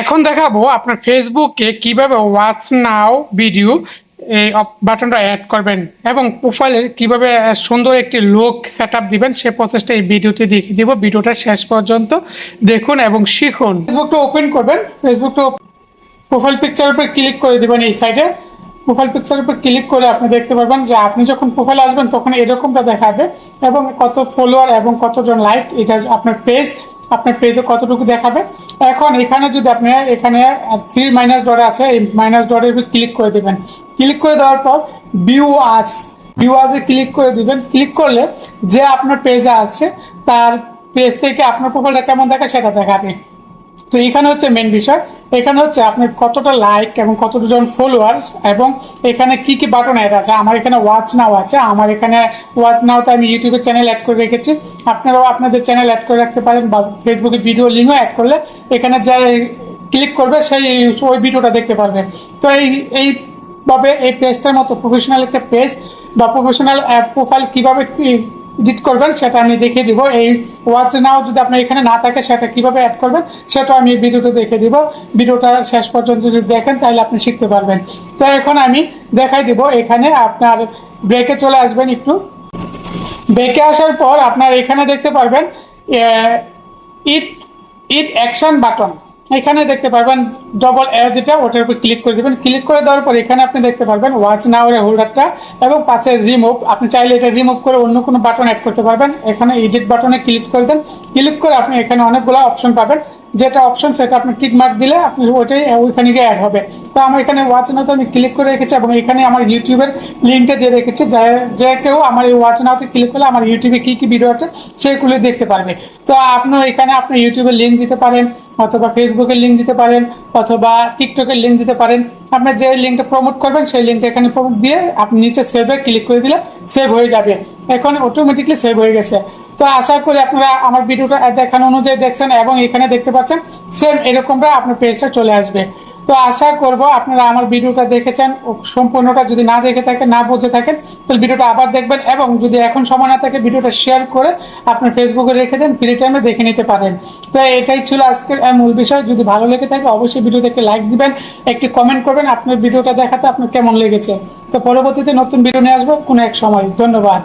এখন দেখাবো আপনার ফেসবুকে কীভাবে ওয়াচ নাও ভিডিও এই বাটনটা অ্যাড করবেন এবং প্রোফাইলের কীভাবে সুন্দর একটি লুক সেট আপ দিবেন সে প্রসেসটা এই ভিডিওতে দেখিয়ে দিব। ভিডিওটা শেষ পর্যন্ত দেখুন এবং শিখুন। ফেসবুকটা ওপেন করবেন। ফেসবুকটা প্রোফাইল পিকচারের উপর ক্লিক করে দিবেন এই সাইডে প্রোফাইল পিকচারের উপর ক্লিক করে আপনি দেখতে পারবেন যে আপনি যখন প্রোফাইল আসবেন তখন এরকমটা দেখাবে এবং কত ফলোয়ার এবং কতজন লাইক এটা আপনার পেজ আপনার পেজে কতটুকু দেখাবে? এখন এখানে যদি আপনি, এখানে থ্রি মাইনাস ডট আছে, এই মাইনাস ডটের উপর ক্লিক করে দেবেন। ক্লিক করে দেওয়ার পর ভিউ আস ভিউ আসে ক্লিক করে দিবেন। ক্লিক করলে যে আপনার পেজে আছে, তার পেজ থেকে আপনার প্রোফাইলটা কেমন দেখা সেটা দেখাবে। তো এখানে হচ্ছে মেন বিষয়। এখানে হচ্ছে আপনার কতটা লাইক এবং কতটা জন ফলোয়ার্স এবং এখানে কি কি বাটন অ্যাড আছে? আমার এখানে ওয়াচ নাও আছে। আমার এখানে ওয়াচ নাওতে আমি ইউটিউবে চ্যানেল অ্যাড করে রেখেছি। আপনারাও আপনাদের চ্যানেল অ্যাড করে রাখতে পারেন বা ফেসবুকে ভিডিও লিঙ্কও অ্যাড করলে এখানে যা ক্লিক করবে, সেই ওই ভিডিওটা দেখতে পারবে। তো এই, এইভাবে এই পেজটার মতো প্রফেশনাল একটা পেজ বা প্রফেশনাল অ্যাপ প্রোফাইল কীভাবে এডিট করবেন, সেটা আমি দেখিয়ে দিব। এই ওয়াচ নাও যদি আপনার এখানে না থাকে, সেটা কীভাবে অ্যাড করবেন সেটা আমি ভিডিওতে দেখে দিব। ভিডিওটা শেষ পর্যন্ত যদি দেখেন, তাহলে আপনি শিখতে পারবেন। তো এখন আমি দেখাই দিব, এখানে আপনার ব্রেকে চলে আসবেন একটু। ব্রেকে আসার পর আপনার এখানে দেখতে পারবেন ইট ইট অ্যাকশন বাটন এখানে দেখতে পারবেন ডবল এ যেটা, ওটার উপর ক্লিক করে দেবেন। ক্লিক করে দেওয়ার পর এখানে আপনি দেখতে পারবেন ওয়াচ নাওয়ারের হোল্ডারটা এবং পাশে রিমুভ আপনি চাইলে এটা রিমুভ করে অন্য কোনো বাটন অ্যাড করতে পারবেন। এখানে এডিট বাটনে ক্লিক করে দেন। ক্লিক করে আপনি এখানে অনেকগুলো অপশন পাবেন। যেটা অপশন সেটা আপনি টিক মার্ক দিলে আপনি ওইটাই, ওইখানে গিয়ে অ্যাড হবে। তো আমার এখানে ওয়াচ নাওতে আমি ক্লিক করে রেখেছি এবং এখানে আমার ইউটিউবের লিঙ্কটা দিয়ে রেখেছি। যে- কেউ আমার এই ওয়াচ নাওতে ক্লিক করলে আমার ইউটিউবে কী কী ভিডিও আছে সেগুলো দেখতে পারবে। তো আপনি এখানে আপনি ইউটিউবের লিঙ্ক দিতে পারেন, অথবা ফেসবুকের লিঙ্ক দিতে পারেন, অথবা টিকটকের লিঙ্ক দিতে পারেন। আপনার যে লিঙ্কটা প্রমোট করবেন, সেই লিঙ্কটা এখানে প্রমোট দিয়ে আপনি নিচে সেভে ক্লিক করে দিলে সেভ হয়ে যাবে। এখন অটোমেটিকলি সেভ হয়ে গেছে। তো আশা করি আপনারা আমার ভিডিওটা দেখানো অনুযায়ী দেখছেন এবং এখানে দেখতে পাচ্ছেন সেম এরকমটা আপনার পেজটা চলে আসবে। তো আশা করব আপনারা আমার ভিডিওটা দেখেছেন সম্পূর্ণটা যদি না দেখে থাকেন, না বুঝে থাকেন, তাহলে ভিডিওটা আবার দেখবেন এবং যদি এখন সময় না থাকে ভিডিওটা শেয়ার করে আপনার ফেসবুকে রেখে দেন ফ্রি টাইমে দেখে নিতে পারেন। তো এটাই ছিল আজকের মূল বিষয়। যদি ভালো লেগে থাকে, অবশ্যই ভিডিও ভিডিওটাকে লাইক দিবেন, একটি কমেন্ট করবেন, আপনার ভিডিওটা দেখাতে আপনার কেমন লেগেছে। তো পরবর্তীতে নতুন ভিডিও নিয়ে আসব, কোনো এক সময়। ধন্যবাদ।